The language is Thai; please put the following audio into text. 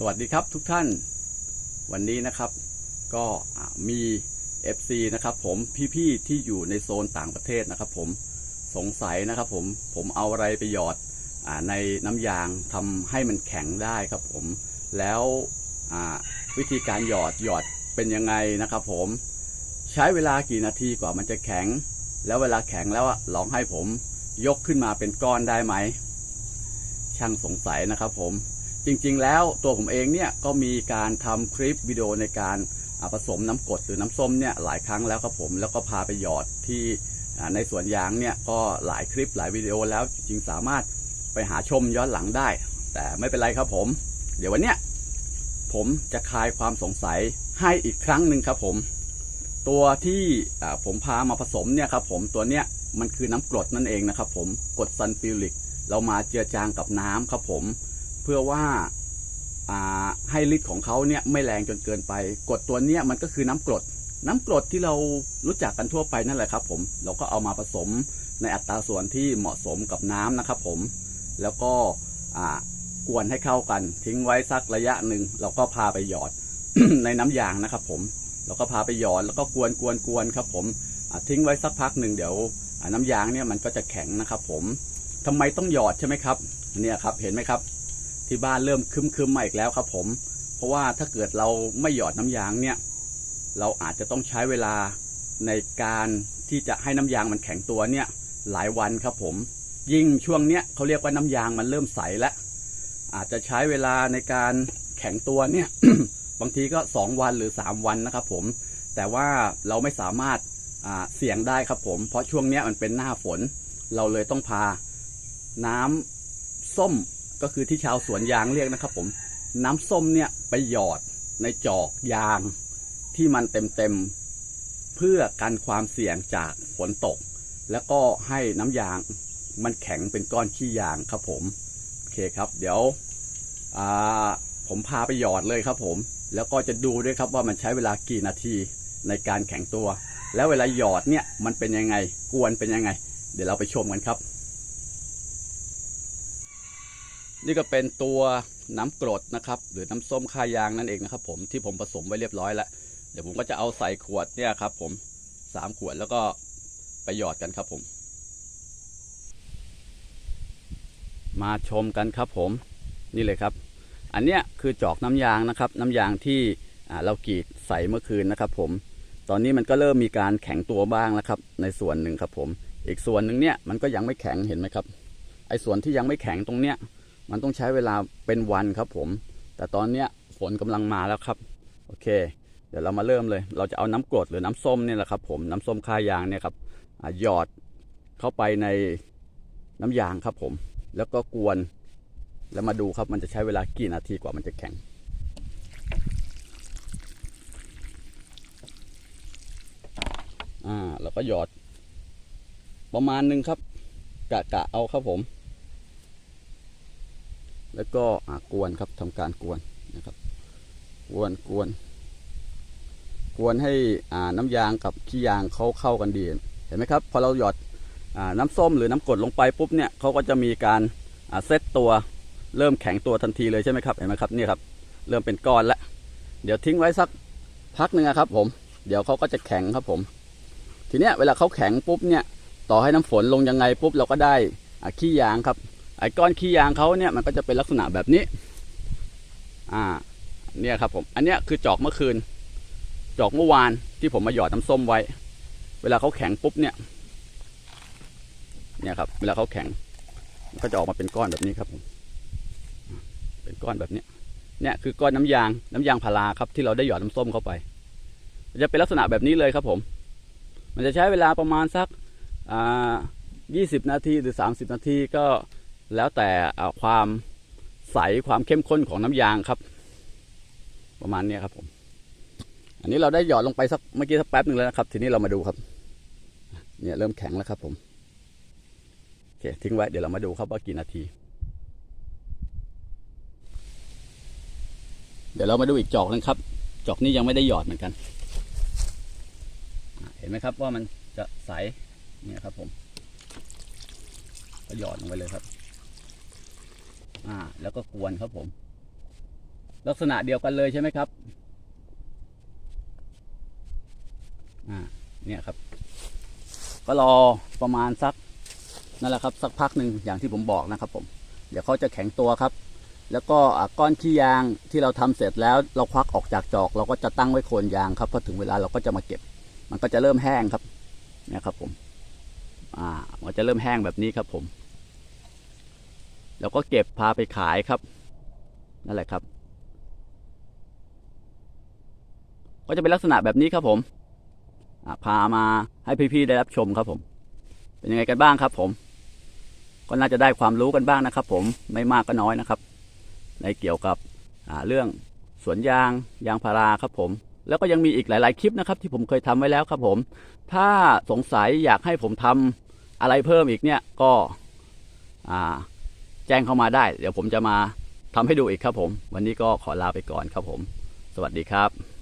สวัสดีครับทุกท่านวันนี้นะครับก็มี FC นะครับผมพี่ๆที่อยู่ในโซนต่างประเทศนะครับ ผมสงสัยนะครับผมผมเอาอะไรไปหยอดอในน้ำยางทำให้มันแข็งได้ครับผมแล้ววิธีการหยอดหยอดเป็นยังไงนะครับ ผมใช้เวลากี่นาทีกว่ามันจะแข็ง แล้วเวลาแข็งแล้วลองให้ผมยกขึ้นมาเป็นก้อนได้ไหมช่างสงสัยนะครับผม จริงๆ แล้วตัวผมเองเนี่ยก็มีการทำคลิปวิดีโอในการาผสมน้ำกรดหรือน้ำส้มเนี่ยหลายครั้งแล้วครับผมแล้วก็พาไปหยอดที่ในสวนยางเนี่ยก็หลายคลิปหลายวิดีโอแล้วจริงๆสามารถไปหาชมย้อนหลังได้ แต่ไม่เป็นไรครับผม เดี๋ยววันเนี้ยผมจะคลายความสงสัยให้อีกครั้งหนึ่งครับผม ตัวที่ผมพามาผสมเนี่ยครับผมตัวเนี้ยมันคือน้ำกรดนั่นเองนะครับผมกรดซัลฟิวริก เรามาเจือจางกับน้ำครับผม พื่อว่าให้ฤทธิ์ของเขาเนี่ยไม่แรงจนเกินไปกดตัวเนี้ยมันก็คือน้ำกรด น้ำกรดที่เรารู้จักกันทั่วไปนั่นแหละครับ ผมเราก็เอามาผสมในอัตราส่วนที่เหมาะสมกับน้ำนะครับผมแล้วก็กวนให้เข้ากัน ทิ้งไว้สักระยะหนึ่งเราก็พาไปหยอดในน้ำยางนะครับ ผมเราก็พาไปหยอดแล้วก็กวนกวนกวนครับ ผมทิ้งไว้สักพักหนึ่งเดี๋ยวน้ำยางเนี่ยมันก็จะแข็งนะครับ ผมทำไมต้องหยอดใช่ไหมครับเนี่ยครับเห็นไหมครับ ที่บ้านเริ่มคึมคึมมาอีกแล้วครับผม เพราะว่าถ้าเกิดเราไม่หยอดน้ำยางเนี่ย เราอาจจะต้องใช้เวลาในการที่จะให้น้ำยางมันแข็งตัวเนี่ยหลายวันครับผม ยิ่งช่วงเนี้ยเขาเรียกว่าน้ำยางมันเริ่มใสแล้วอาจจะใช้เวลาในการแข็งตัวเนี่ยบางทีก็ 2 วันหรือ 3 วันนะครับผม แต่ว่าเราไม่สามารถเสี่ยงได้ครับผม เพราะช่วงเนี้ยมันเป็นหน้าฝน เราเลยต้องพาน้ำส้ม ก็คือที่ชาวสวนยางเรียกนะครับ ผมน้ำส้มเนี่ยไปหยอดในจอกยางที่มันเต็มๆเพื่อกันความเสี่ยงจากฝนตก แล้วก็ให้น้ำยางมันแข็งเป็นก้อนขี้ยางครับผมโอเคครับ เดี๋ยวผมพาไปหยอดเลยครับ ผม แล้วก็จะดูด้วยครับว่ามันใช้เวลากี่นาทีในการแข็งตัว แล้วเวลาหยอดเนี่ยมันเป็นยังไงกวนเป็นยังไง เดี๋ยวเราไปชมกันครับ นี่ก็เป็นตัวน้ำกรดนะครับ หรือน้ำส้มค่ายางนั่นเองนะครับ ผมที่ผมผสมไว้เรียบร้อยแล้วเดี๋ยวผมก็จะเอาใส่ขวดเนี่ยครับ ผมสามขวดแล้วก็ไปหยอดกันครับผม มาชมกันครับผมนี่เลยครับ อันเนี้ยคือจอกน้ำยางนะครับ น้ำยางที่เรากรีดใส่เมื่อคืนนะครับ ผม ตอนนี้มันก็เริ่มมีการแข็งตัวบ้างแล้วครับ ในส่วนหนึ่งครับผม อีกส่วนหนึ่งเนี่ยมันก็ยังไม่แข็งเห็นไหมครับ ไอ้ส่วนที่ยังไม่แข็งตรงเนี้ย มันต้องใช้เวลาเป็นวันครับผม แต่ตอนเนี้ยฝนกำลังมาแล้วครับ โอเค เดี๋ยวเรามาเริ่มเลย เราจะเอาน้ำกรดหรือน้ำส้มเนี่ยแหละครับ ผมน้ำส้มค่ายางเนี่ยครับหยอดเข้าไปในน้ำยางครับผม แล้วก็กวนแล้วมาดูครับมันจะใช้เวลากี่นาทีกว่ามันจะแข็งอ่าแล้วก็หยอดประมาณหนึ่งครับ กะกะเอาครับผม แล้วก็กวนครับทำการกวนนะครับ กวนกวนกวนให้น้ำยางกับขี้ยางเขาเข้ากันดี เห็นไหมครับ พอเราหยอดอน้ำส้มหรือน้ำกรดลงไปปุ๊บเนี่ยเขาก็จะมีการเซตตัวเริ่มแข็งตัวทันทีเลยใช่ไหมครับเห็นไหมครับนี่ครับ เริ่มเป็นก้อนแล้วเดี๋ยวทิ้งไว้สักพักหนึ่งครับผมเดี๋ยวเขาก็จะแข็งครับผม ทีเนี้ยเวลาเขาแข็งปุ๊บเนี่ยต่อให้น้ำฝนลงยังไงปุ๊บเราก็ได้ขี้ยางครับ ไอ้ก้อนขี้ยางเขาเนี่ยมันก็จะเป็นลักษณะแบบนี้ อ่า เนี่ยครับผม อันเนี้ยคือจอกเมื่อคืน จอกเมื่อวานที่ผมมาหยอดน้ำส้มไว้ เวลาเขาแข็งปุ๊บเนี่ย เนี่ยครับ เวลาเขาแข็งมันก็จะออกมาเป็นก้อนแบบนี้ครับผม เป็นก้อนแบบนี้ เนี่ยคือก้อนน้ำยาง น้ำยางพาราครับที่เราได้หยอดน้ำส้มเข้าไปมันจะเป็นลักษณะแบบนี้เลยครับผม มันจะใช้เวลาประมาณสัก อ่า20นาทีหรือ30นาทีก็ แล้วแต่ความใสความเข้มข้นของน้ำยางครับ ประมาณนี้ครับผม อันนี้เราได้หยอดลงไปสักเมื่อกี้สักแป๊บหนึ่งแล้วนะครับ ทีนี้เรามาดูครับ เนี่ยเริ่มแข็งแล้วครับผมโอเคทิ้งไว้เดี๋ยวเรามาดูครับว่ากี่นาที เดี๋ยวเรามาดูอีกจอกหนึงครับ จอกนี้ยังไม่ได้หยอดเหมือนกัน เห็นไหมครับว่ามันจะใสเนี่ยครับผมก็หยอดลงไปเลยครับ อ่า แล้วก็กวนครับผม ลักษณะเดียวกันเลยใช่ไหมครับ อ่า เนี่ยครับ ก็รอประมาณสักนั่นแหละครับ สักพักหนึ่งอย่างที่ผมบอกนะครับ ผม เดี๋ยวเขาจะแข็งตัวครับ แล้วก็ก้อนขี้ยางที่เราทำเสร็จแล้ว เราควักออกจากจอก เราก็จะตั้งไว้โคนยางครับพอถึงเวลาเราก็จะมาเก็บ มันก็จะเริ่มแห้งครับ เนี่ยครับผม อ่า มันจะเริ่มแห้งแบบนี้ครับผม แล้วก็เก็บพาไปขายครับ นั่นแหละครับ ก็จะเป็นลักษณะแบบนี้ครับผมพามาให้พี่ๆได้รับชมครับผม เป็นยังไงกันบ้างครับผม ก็น่าจะได้ความรู้กันบ้างนะครับ ผมไม่มากก็น้อยนะครับ ในเกี่ยวกับเรื่องสวนยางยางพาราครับผม แล้วก็ยังมีอีกหลาย ๆ คลิปนะครับ ที่ผมเคยทำไว้แล้วครับผม ถ้าสงสัยอยากให้ผมทำอะไรเพิ่มอีกเนี่ยก็อ่า แจ้งเข้ามาได้ เดี๋ยวผมจะมาทำให้ดูอีกครับผม วันนี้ก็ขอลาไปก่อนครับผม สวัสดีครับ